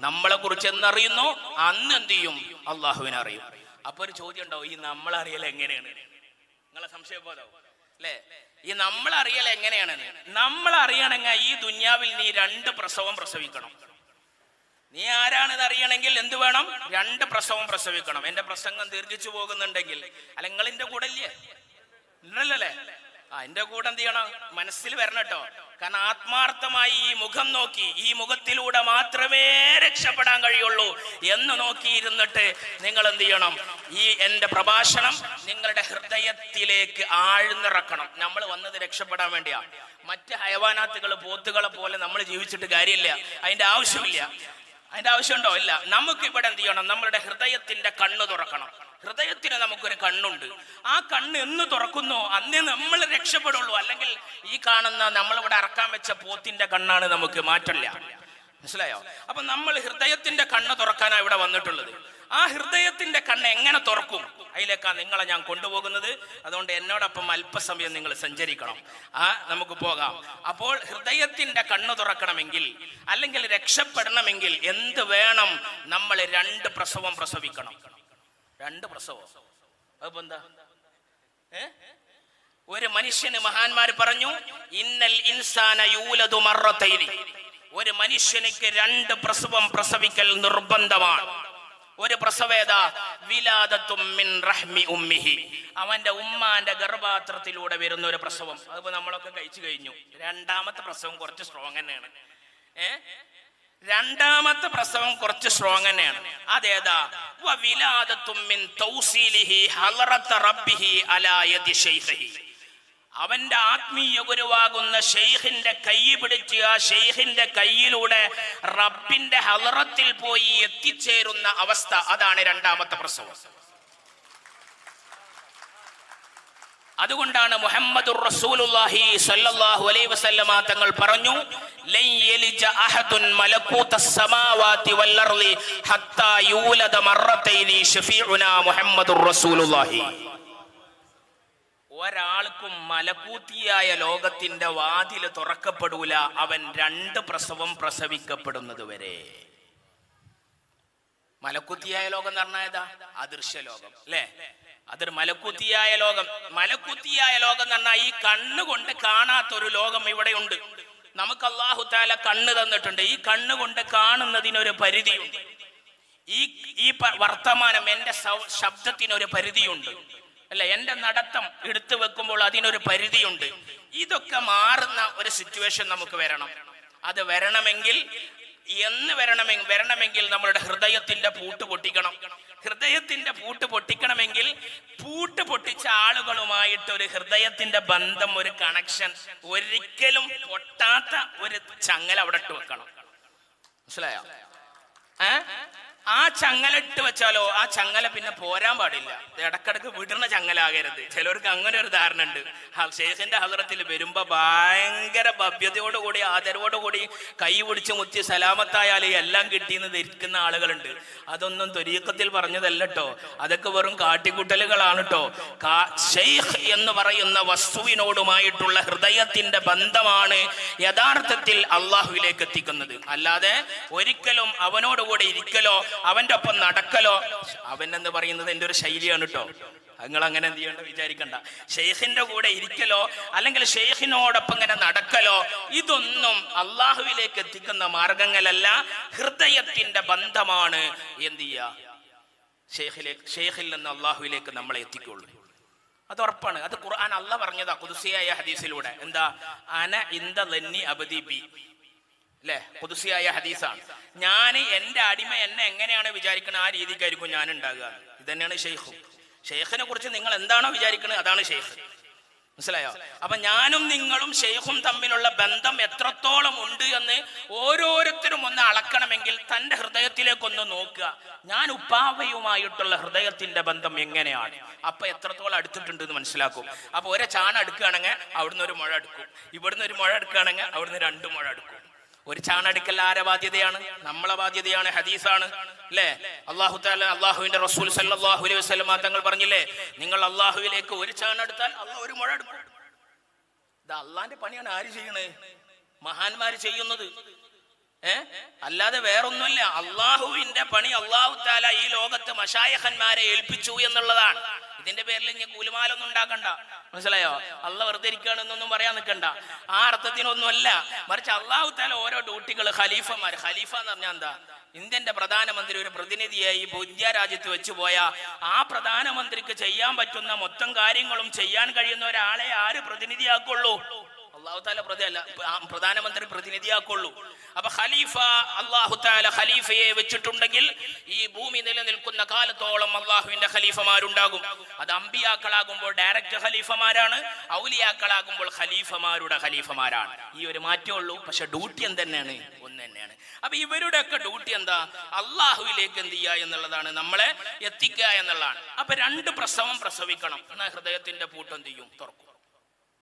നമ്മളെ കുറിച്ച് എന്നറിയുന്നു അന്ന് എന്ത് ചെയ്യും? അള്ളാഹുവിനെ അറിയും. അപ്പൊ ഒരു ചോദ്യം ഉണ്ടാവും ഈ നമ്മളറിയൽ എങ്ങനെയാണ്? നിങ്ങളെ സംശയം പോലെ അല്ലേ? ഈ നമ്മൾ അറിയൽ എങ്ങനെയാണെന്ന് നമ്മൾ അറിയണമെങ്കിൽ ഈ ദുന്യാവിൽ നീ രണ്ട് പ്രസവം പ്രസവിക്കണം. നീ ആരാണെന്ന് അറിയണമെങ്കിൽ എന്ത് വേണം? രണ്ട് പ്രസവം പ്രസവിക്കണം. എന്റെ പ്രസംഗം ദീർഘിച്ചു പോകുന്നുണ്ടെങ്കിൽ അല്ലെങ്കിൽ നിങ്ങളിന്റെ കൂടെ ഇല്ലേ? ഉണ്ടല്ലേ എന്റെ കൂടെ എന്ത് ചെയ്യണം? മനസ്സിൽ വരണം കാരണം ആത്മാർത്ഥമായി ഈ മുഖം നോക്കി ഈ മുഖത്തിലൂടെ മാത്രമേ രക്ഷപ്പെടാൻ കഴിയുള്ളൂ എന്ന് നോക്കിയിരുന്നിട്ട് നിങ്ങൾ എന്ത് ചെയ്യണം? ഈ എന്റെ പ്രഭാഷണം നിങ്ങളുടെ ഹൃദയത്തിലേക്ക് ആഴ്ന്നിറക്കണം. നമ്മൾ വന്നത് രക്ഷപ്പെടാൻ വേണ്ടിയാ. മറ്റ് ഹയവാനാത്തുകൾ പോത്തുകളെ പോലെ നമ്മൾ ജീവിച്ചിട്ട് കാര്യമില്ല. അതിന്റെ ആവശ്യമില്ല. അതിന്റെ ആവശ്യമുണ്ടോ? ഇല്ല. നമുക്ക് ഇവിടെ എന്ത് ചെയ്യണം? നമ്മളുടെ ഹൃദയത്തിന്റെ കണ്ണ് തുറക്കണം. ഹൃദയത്തിന് നമുക്കൊരു കണ്ണുണ്ട്. ആ കണ്ണ് എന്ന് തുറക്കുന്നോ അന്നേ നമ്മൾ രക്ഷപ്പെടുള്ളൂ. അല്ലെങ്കിൽ ഈ കാണുന്ന നമ്മളിവിടെ ഇറക്കാൻ വെച്ച പോത്തിന്റെ കണ്ണാണ് നമുക്ക് മാറ്റില്ല. മനസ്സിലായോ? അപ്പൊ നമ്മൾ ഹൃദയത്തിന്റെ കണ്ണ് തുറക്കാനാണ് ഇവിടെ വന്നിട്ടുള്ളത്. ആ ഹൃദയത്തിന്റെ കണ്ണ് എങ്ങനെ തുറക്കും? അതിലേക്കാണ് നിങ്ങളെ ഞാൻ കൊണ്ടുപോകുന്നത്. അതുകൊണ്ട് എന്നോടൊപ്പം അല്പസമയം നിങ്ങൾ സഞ്ചരിക്കണം. ആ നമുക്ക് പോകാം. അപ്പോൾ ഹൃദയത്തിന്റെ കണ്ണ് തുറക്കണമെങ്കിൽ അല്ലെങ്കിൽ രക്ഷപ്പെടണമെങ്കിൽ എന്ത് വേണം നമ്മൾ രണ്ട് പ്രസവം പ്രസവിക്കണം. രണ്ട് പ്രസവം. അതിപ്പോ എന്താ? ഒരു മനുഷ്യന് മഹാന്മാർ പറഞ്ഞു ഇന്നൽ ഇൻസാന യൂലതു മറത്തൈനി. ഒരു മനുഷ്യനിക്ക് രണ്ട് പ്രസവം പ്രസവിക്കൽ നിർബന്ധമാണ്. ഒരു പ്രസവേദ വിലാദത്തും മിൻ റഹ്മി ഉമ്മിഹി. അവന്റെ ഉമ്മാന്റെ ഗർഭാത്രത്തിലൂടെ വരുന്ന ഒരു പ്രസവം. അതിപ്പോ നമ്മളൊക്കെ കഴിച്ചു കഴിഞ്ഞു. രണ്ടാമത്തെ പ്രസവം കുറച്ച് സ്ട്രോങ് തന്നെയാണ്. ഏ? രണ്ടാമത്തെ പ്രസവം കുറച്ച് സ്ട്രോങ് തന്നെയാണ്. അതേതാ? അവന്റെ ആത്മീയ ഗുരുവാകുന്ന ഷെയ്ഖിന്റെ കൈ പിടിച്ച് ആ ഷെയ്ഖിന്റെ കൈയിലൂടെ റബ്ബിന്റെ ഹലറത്തിൽ പോയി എത്തിച്ചേരുന്ന അവസ്ഥ അതാണ് രണ്ടാമത്തെ പ്രസവം. അതുകൊണ്ടാണ് മുഹമ്മദ് റസൂലുള്ളാഹി സ്വല്ലല്ലാഹു അലൈഹി വസല്ലമ തങ്ങൾ പറഞ്ഞു ലൻ യലിജ അഹദുൻ മലകൂത സമാവാതി വൽ അർളി ഹത്താ യൂലദ മർറതൈനി ഷഫീഉനാ മുഹമ്മദുർ റസൂലുള്ളാഹി. ഒരാൾക്കും മലക്കൂത്തിയായ ലോകത്തിന്റെ വാതിൽ തുറക്കപ്പെടൂല അവൻ രണ്ട് പ്രസവം പ്രസവിക്കപ്പെടുന്നത് വരെ. മലക്കുത്തിയായ ലോകം എന്ന് പറഞ്ഞാൽ ഏതാ? അദൃശ്യ ലോകം അല്ലേ? അതൊരു മലക്കുത്തിയായ ലോകം. മലക്കുത്തിയായ ലോകം എന്ന് പറഞ്ഞാൽ ഈ കണ്ണുകൊണ്ട് കാണാത്ത ഒരു ലോകം ഇവിടെ ഉണ്ട്. നമുക്ക് അള്ളാഹു താല കണ്ണ് തന്നിട്ടുണ്ട്. ഈ കണ്ണുകൊണ്ട് കാണുന്നതിനൊരു പരിധിയുണ്ട്. ഈ ഈ വർത്തമാനം എന്റെ ശബ്ദത്തിനൊരു പരിധിയുണ്ട്. അല്ല? എന്റെ നടത്തം എടുത്തു വെക്കുമ്പോൾ അതിനൊരു പരിധിയുണ്ട്. ഇതൊക്കെ മാറുന്ന ഒരു സിറ്റുവേഷൻ നമുക്ക് വരണം. അത് വരണമെങ്കിൽ എന്ന് വരണമെങ്കിൽ വരണമെങ്കിൽ നമ്മളുടെ ഹൃദയത്തിന്റെ പൂട്ട് പൊട്ടിക്കണം. ഹൃദയത്തിന്റെ പൂട്ട് പൊട്ടിക്കണമെങ്കിൽ പൂട്ട് പൊട്ടിച്ച ആളുകളുമായിട്ട് ഒരു ഹൃദയത്തിന്റെ ബന്ധം ഒരു കണക്ഷൻ ഒരിക്കലും പൊട്ടാത്ത ഒരു ചങ്ങല അവിടെ ഇട്ട് വെക്കണം. മനസ്സിലായോ? ഏ? ആ ചങ്ങല ഇട്ട് വെച്ചാലോ ആ ചങ്ങല പിന്നെ പോരാൻ പാടില്ല. ഇടക്കിടക്ക് വിടുന്ന ചങ്ങലാകരുത്. ചിലർക്ക് അങ്ങനെ ഒരു ധാരണ ഉണ്ട്. ഷേഖിന്റെ ഹസറത്തിൽ വരുമ്പോ ഭയങ്കര ഭവ്യതയോടുകൂടി ആദരവോടുകൂടി കൈ പിടിച്ച് മുത്തി സലാമത്തായാൽ എല്ലാം കിട്ടിയെന്ന് ധരിക്കുന്ന ആളുകളുണ്ട്. അതൊന്നും തൊരീക്കത്തിൽ പറഞ്ഞതല്ല കേട്ടോ അതൊക്കെ വെറും കാട്ടിക്കൂട്ടലുകളാണ് കേട്ടോ ഷെയ്ഖ് എന്ന് പറയുന്ന വസ്തുവിനോടുമായിട്ടുള്ള ഹൃദയത്തിന്റെ ബന്ധമാണ് യഥാർത്ഥത്തിൽ അള്ളാഹുവിലേക്ക് എത്തിക്കുന്നത്. അല്ലാതെ ഒരിക്കലും അവനോടുകൂടെ ഇരിക്കലോ അവന്റെ ഒപ്പം നടക്കലോ? അവൻ എന്ന് പറയുന്നത് എന്റെ ഒരു ശൈലിയാണ് കേട്ടോ നിങ്ങൾ അങ്ങനെ എന്ത് ചെയ്യണ്ട വിചാരിക്കണ്ട. ഷെയ്ഖിന്റെ കൂടെ ഇരിക്കലോ അല്ലെങ്കിൽ ഷെയ്ഖിനോടൊപ്പം ഇങ്ങനെ നടക്കലോ ഇതൊന്നും അള്ളാഹുവിലേക്ക് എത്തിക്കുന്ന മാർഗങ്ങളല്ല ഹൃദയത്തിന്റെ ബന്ധമാണ്. എന്ത് ചെയ്യുക ഷെയ്ഖിലേക്ക് ഷെയ്ഖിൽ നിന്ന് അള്ളാഹുവിലേക്ക് നമ്മളെ എത്തിക്കുള്ളൂ. അത് ഉറപ്പാണ്. അത് ഖുർആൻ അല്ല പറഞ്ഞതാ കുതിസിയായ ഹദീസിലൂടെ. എന്താ? അന ഇന്ദി ലന്നി അബദി ബി. അല്ലേ പുതുസിയായ ഹദീസാണ്. ഞാൻ എന്റെ അടിമ എന്നെ എങ്ങനെയാണ് വിചാരിക്കുന്നത് ആ രീതിക്കായിരിക്കും ഞാൻ ഉണ്ടാകുക ഇത് തന്നെയാണ് ഷെയ്ഖും ഷെയ്ഖിനെ കുറിച്ച് നിങ്ങൾ എന്താണോ വിചാരിക്കുന്നത് അതാണ് ഷെയ്ഖ് മനസ്സിലായോ? അപ്പൊ ഞാനും നിങ്ങളും ഷെയ്ഖും തമ്മിലുള്ള ബന്ധം എത്രത്തോളം ഉണ്ട് എന്ന് ഓരോരുത്തരും ഒന്ന് അളക്കണമെങ്കിൽ തന്റെ ഹൃദയത്തിലേക്കൊന്ന് നോക്കുക. ഞാൻ ഉപ്പാവയുമായിട്ടുള്ള ഹൃദയത്തിന്റെ ബന്ധം എങ്ങനെയാണ്? അപ്പൊ എത്രത്തോളം അടുത്തിട്ടുണ്ട് എന്ന് മനസ്സിലാക്കും. അപ്പൊ ഒരേ ചാണ എടുക്കുകയാണെങ്കിൽ അവിടുന്ന് ഒരു മുഴ എടുക്കും. ഇവിടുന്ന് ഒരു മുഴ എടുക്കുകയാണെങ്കിൽ അവിടുന്ന് രണ്ട് മുഴ എടുക്കും. ഒരു ചാണടിക്കൽ ആരെ ബാധ്യതയാണ്? നമ്മളെ ബാധ്യതയാണ് ഹദീസാണ്. അല്ലേ അള്ളാഹു താല അള്ളാഹുവിന്റെ റസൂൽ സല്ലാഹു അലൈഹി വസല്ലം തങ്ങൾ പറഞ്ഞില്ലേ? നിങ്ങൾ അള്ളാഹുവിലേക്ക് ഒരു ചാണെടുത്താൽ അള്ളാഹ് ഒരു മുഴ എടുക്കും. ഇത് അള്ളാന്റെ പണിയാണ് ആര് ചെയ്യണേ? മഹാന്മാര് ചെയ്യുന്നത്. ഏ? അല്ലാതെ വേറൊന്നുമല്ല. അള്ളാഹുവിന്റെ പണി അള്ളാഹു താല ഈ ലോകത്ത് മഷായഹന്മാരെ ഏൽപ്പിച്ചു എന്നുള്ളതാണ്. ഇതിന്റെ പേരിൽ ഇനി കൂലുമാലൊന്നും ഉണ്ടാക്കണ്ട. മനസ്സിലായോ? അള്ള വെറുതെ ഇരിക്കുകയാണെന്നൊന്നും പറയാൻ നിൽക്കണ്ട. ആ അർത്ഥത്തിനൊന്നുമല്ല. മറിച്ച് അള്ളാഹു താല ഓരോ ഡ്യൂട്ടികൾ ഖലീഫമാർ ഖലീഫ എന്ന് പറഞ്ഞാൽ എന്താ? ഇന്ത്യന്റെ പ്രധാനമന്ത്രി ഒരു പ്രതിനിധിയായി ഇന്ത്യ രാജ്യത്ത് വെച്ചു പോയ ആ പ്രധാനമന്ത്രിക്ക് ചെയ്യാൻ പറ്റുന്ന മൊത്തം കാര്യങ്ങളും ചെയ്യാൻ കഴിയുന്ന ഒരാളെ ആര് പ്രതിനിധിയാക്കുള്ളൂ? അള്ളാഹു താല പ്രതി അല്ല പ്രധാനമന്ത്രി പ്രതിനിധിയാക്കുള്ളൂ. അപ്പൊ ഖലീഫ അള്ളാഹു താല ഖലീഫയെ വെച്ചിട്ടുണ്ടെങ്കിൽ ഈ ഭൂമി നിലനിൽക്കുന്ന കാലത്തോളം അള്ളാഹുവിന്റെ ഖലീഫമാരുണ്ടാകും. അത് അമ്പിയാക്കളാകുമ്പോൾ ഡയറക്റ്റ് ഖലീഫമാരാണ് ഔലിയാക്കളാകുമ്പോൾ ഖലീഫമാരുടെ ഖലീഫമാരാണ്. ഈ ഒരു മാറ്റേ ഉള്ളൂ പക്ഷെ ഡ്യൂട്ടി എന്ത് തന്നെയാണ് ഒന്ന് തന്നെയാണ്. അപ്പൊ ഇവരുടെ ഒക്കെ ഡ്യൂട്ടി എന്താ? അള്ളാഹുവിലേക്ക് എന്ത് ചെയ്യുക എന്നുള്ളതാണ് നമ്മളെ എത്തിക്കുക എന്നുള്ളതാണ്. അപ്പൊ രണ്ട് പ്രസവം പ്രസവിക്കണം. എന്നാൽ ഹൃദയത്തിന്റെ പൂട്ട് ചെയ്യും? തുറക്കും.